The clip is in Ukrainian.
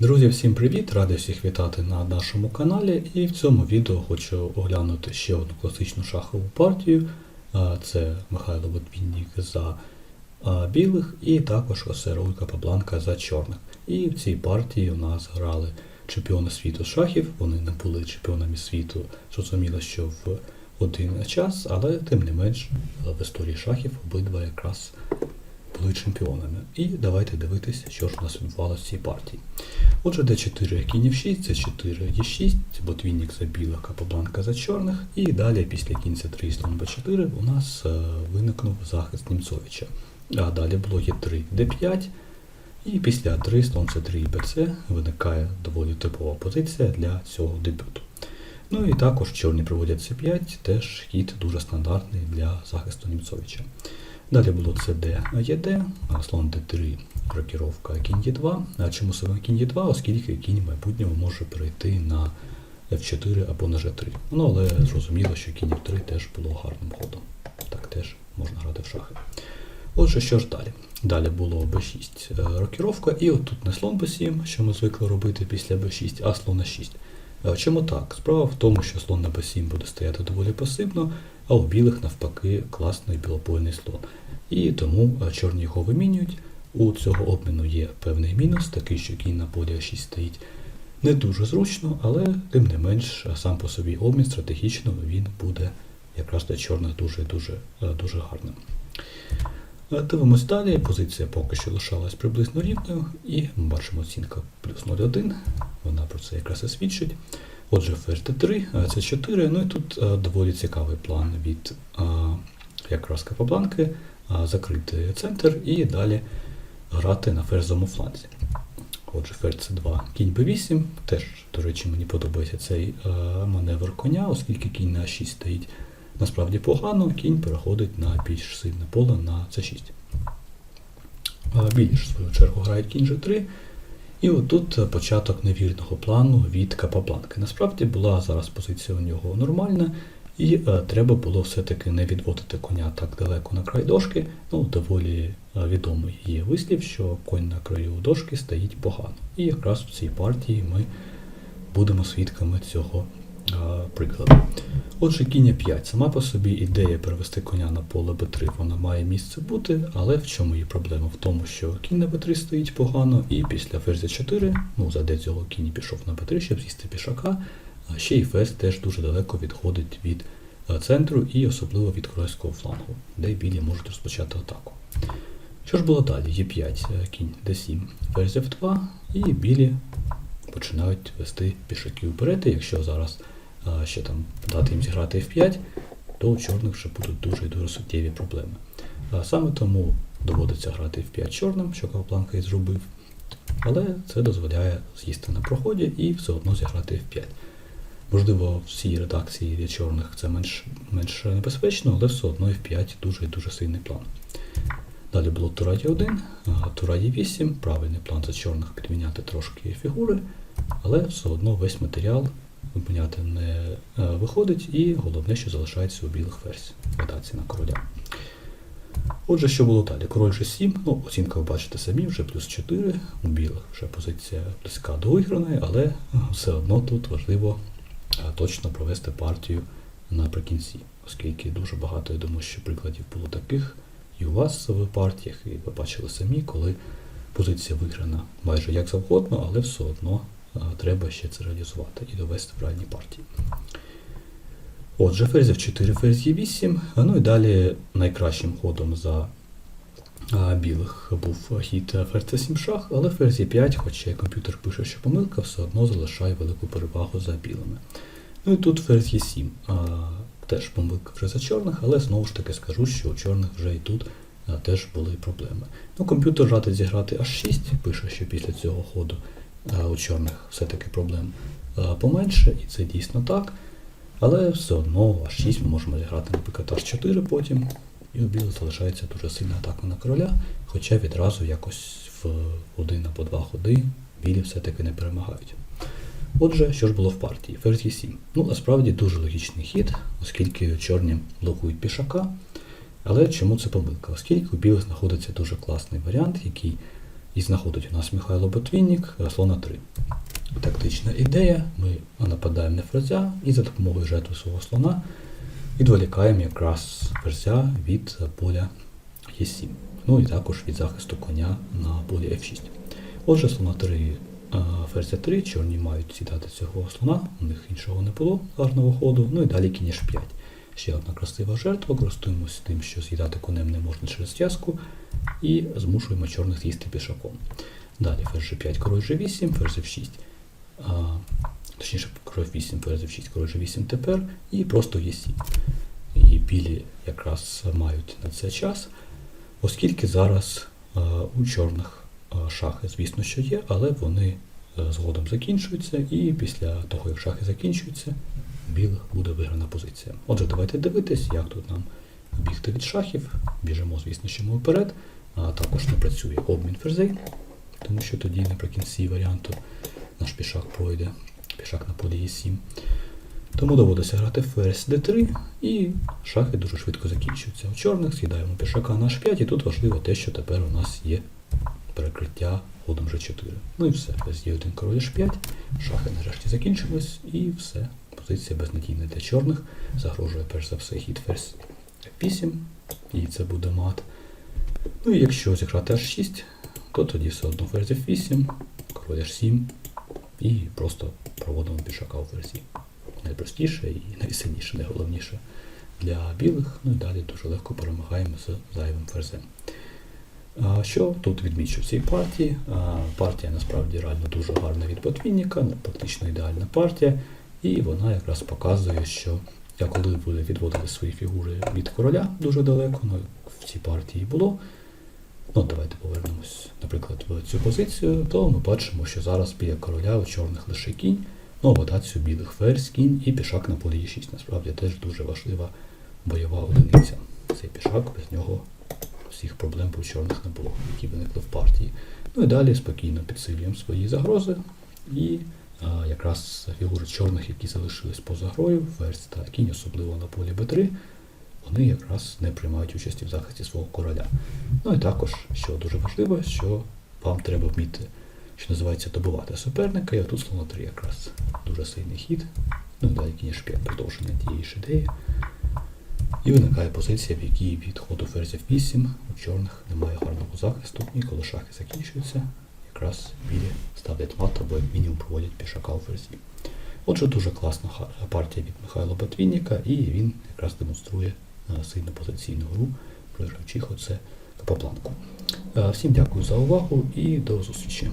Друзі, всім привіт! Радий всіх вітати на нашому каналі. І в цьому відео хочу оглянути ще одну класичну шахову партію. Це Михайло Ботвінник за білих і також Хосе Рауль Капабланка за чорних. І в цій партії у нас грали чемпіони світу шахів. Вони не були чемпіонами світу, зрозуміло, що в один час, але тим не менш в історії шахів обидва якраз були чемпіонами. І давайте дивитися, що ж у нас відбувалося в цій партії. Отже, d4 кінь f6, це 4 e6, ботвінник за білих, капобланка за чорних. І далі після кінь c3 і слон b4 у нас е, виникнув захист Німцовича. А далі було e3, d5. І після А3, слон c3 і bc виникає доволі типова позиція для цього дебюту. Ну і також чорні проводять c5, теж хід дуже стандартний для захисту Німцовича. Далі було CD ЕД, слон D3, рокіровка кінь Е2. А чому саме кінь Е2? Оскільки кінь в майбутньому може перейти на F4 або на G3. Ну, але зрозуміло, що кінь F3 теж було гарним ходом. Так теж можна грати в шахи. Отже, що ж далі? Далі було B6 е, рокіровка, і отут не слон B7, що ми звикли робити після B6, а слон А6. Чому так? Справа в тому, що слон на b7 буде стояти доволі пасивно, а у білих навпаки класний білопольний слон. І тому е, чорні його вимінюють. У цього обміну є певний мінус, такий, що кінь на полі А6 стоїть не дуже зручно, але тим не менш е, сам по собі обмін стратегічно він буде якраз для чорних дуже дуже е, дуже гарним. Дивимось далі, позиція поки що лишалась приблизно рівною, і ми бачимо оцінка плюс 0,1, вона про це якраз і свідчить. Отже, ферзь Т3, е, це 4, ну і тут е, доволі цікавий план від е, якраз Капабланки, е, закрити центр і далі грати на ферзовому фланзі. Отже, ферзь С2, кінь Б8, теж, до речі, мені подобається цей маневр коня, оскільки кінь на 6 стоїть насправді погано, кінь переходить на більш сильне поле на c6. А Білі ж, в свою чергу, грають кінь g3. І отут початок невірного плану від Капабланки. Насправді була зараз позиція у нього нормальна, і е, треба було все-таки не відводити коня так далеко на край дошки. Ну, доволі е, відомий є вислів, що конь на краю дошки стоїть погано. І якраз в цій партії ми будемо свідками цього прикладу. Отже, кінь 5. Сама по собі ідея перевести коня на поле Б3, вона має місце бути, але в чому її проблема? В тому, що кінь на Б3 стоїть погано, і після ферзя 4, ну, заде цього кінь пішов на Б3, щоб з'їсти пішака, а ще й ферзь теж дуже далеко відходить від е, центру і особливо від корейського флангу, де білі можуть розпочати атаку. Що ж було далі? Є5, е, кінь d7, ферзь F2, і білі починають вести пішаків вперед, якщо зараз ще там дати їм зіграти F5, то у чорних вже будуть дуже і дуже суттєві проблеми. Саме тому доводиться грати F5 чорним, що Кавпланка і зробив, але це дозволяє з'їсти на проході і все одно зіграти F5. Можливо, в цій редакції для чорних це менш, менш небезпечно, але все одно F5 дуже і дуже сильний план. Далі було тура Е1, а, тура Е8, правильний план за чорних підміняти трошки фігури, але все одно весь матеріал виміняти не е, виходить, і головне, що залишається у білих версій редакції на короля. Отже, що було далі? Король G7, ну, оцінка ви бачите самі, вже плюс 4, у білих вже позиція близька до виграної, але е, все одно тут важливо е, точно провести партію наприкінці, оскільки дуже багато, я думаю, що прикладів було таких і у вас в партіях, і ви бачили самі, коли позиція виграна майже як завгодно, але все одно треба ще це реалізувати і довести в реальній партії. Отже, ферзь F4, ферзь Е8. Ну і далі найкращим ходом за білих був хід ферзь C7 шах, але ферзь Е5, хоча комп'ютер пише, що помилка, все одно залишає велику перевагу за білими. Ну і тут ферзь Е7. Теж помилка вже за чорних, але знову ж таки скажу, що у чорних вже і тут а, теж були проблеми. Ну, комп'ютер радить зіграти H6, пише, що після цього ходу у чорних все-таки проблем поменше, і це дійсно так. Але все одно H6 ми можемо зіграти, наприклад, H4 потім, і у білих залишається дуже сильна атака на короля, хоча відразу якось в один або два ходи білі все-таки не перемагають. Отже, що ж було в партії? Ферзь Е7. Ну, насправді дуже логічний хід, оскільки чорні блокують пішака. Але чому це помилка? Оскільки у білих знаходиться дуже класний варіант, який І знаходить у нас Михайло Ботвінник е, слона 3. Тактична ідея. Ми нападаємо на ферзя і за допомогою жертви свого слона відволікаємо якраз ферзя від поля Е7. Ну і також від захисту коня на полі F6. Отже, слона 3, ферзя 3, чорні мають сідати цього слона, у них іншого не було гарного ходу. Ну і далі кінь H5. Ще одна красива жертва, користуємося тим, що з'їдати конем не можна через зв'язку, і змушуємо чорних з'їсти пішаком. Далі ферзь G5, король G8, ферзь F6. А, точніше, король 8, ферзь F6, король G8 тепер, і просто Е7. І білі якраз мають на це час, оскільки зараз е, у чорних е, шахи, звісно, що є, але вони е, згодом закінчуються, і після того, як шахи закінчуються, білих буде виграна позиція. Отже, давайте дивитись, як тут нам бігти від шахів. Біжимо, звісно, що ми вперед, а також не працює обмін ферзей, тому що тоді наприкінці варіанту наш пішак пройде, пішак на полі Е7. Тому доводиться грати ферзь d3, і шахи дуже швидко закінчуються. У чорних з'їдаємо пішака на h5, і тут важливо те, що тепер у нас є перекриття ходом g4. Ну і все. Є один король h5, шахи нарешті закінчились, і все. Позиція безнадійна для чорних. Загрожує перш за все хід ферзь f8, і це буде мат. Ну і якщо зіграти h6, то тоді все одно ферзь f8, король h7, і просто проводимо пішака у ферзі найпростіше і найсильніше, найголовніше для білих. Ну і далі дуже легко перемагаємо з зайвим ферзем. Що тут відмічу в цій партії? Партія насправді реально дуже гарна від подвійника, ну, практично ідеальна партія, і вона якраз показує, що я коли буде відводити свої фігури від короля дуже далеко, ну в цій партії було. Ну, давайте повернемось, наприклад, в цю позицію, то ми бачимо, що зараз біля короля у чорних лише кінь, ну, ватацію білих ферзь, кінь і пішак на полі Е6. Насправді теж дуже важлива бойова одиниця. Цей пішак, без нього всіх проблем у чорних не було, які виникли в партії. Ну і далі спокійно підсилюємо свої загрози. І якраз фігури чорних, які залишились поза грою, ферзь та кінь, особливо на полі Б3, вони якраз не приймають участі в захисті свого короля. Ну і також, що дуже важливо, що вам треба вміти, що називається, добувати суперника, і отут слона 3 якраз дуже сильний хід. Ну і далі кінь H5 продовження тієї ж ідеї. І виникає позиція, в якій від ходу ферзів 8 у чорних немає гарного захисту, і коли шахи закінчуються, якраз білі ставлять мат або як мінімум проводять пішака у ферзі. Отже, дуже класна партія від Михайла Ботвінніка, і він якраз демонструє е, сильну позиційну гру, програючи оце по планку. Е, Всім дякую за увагу і до зустрічі.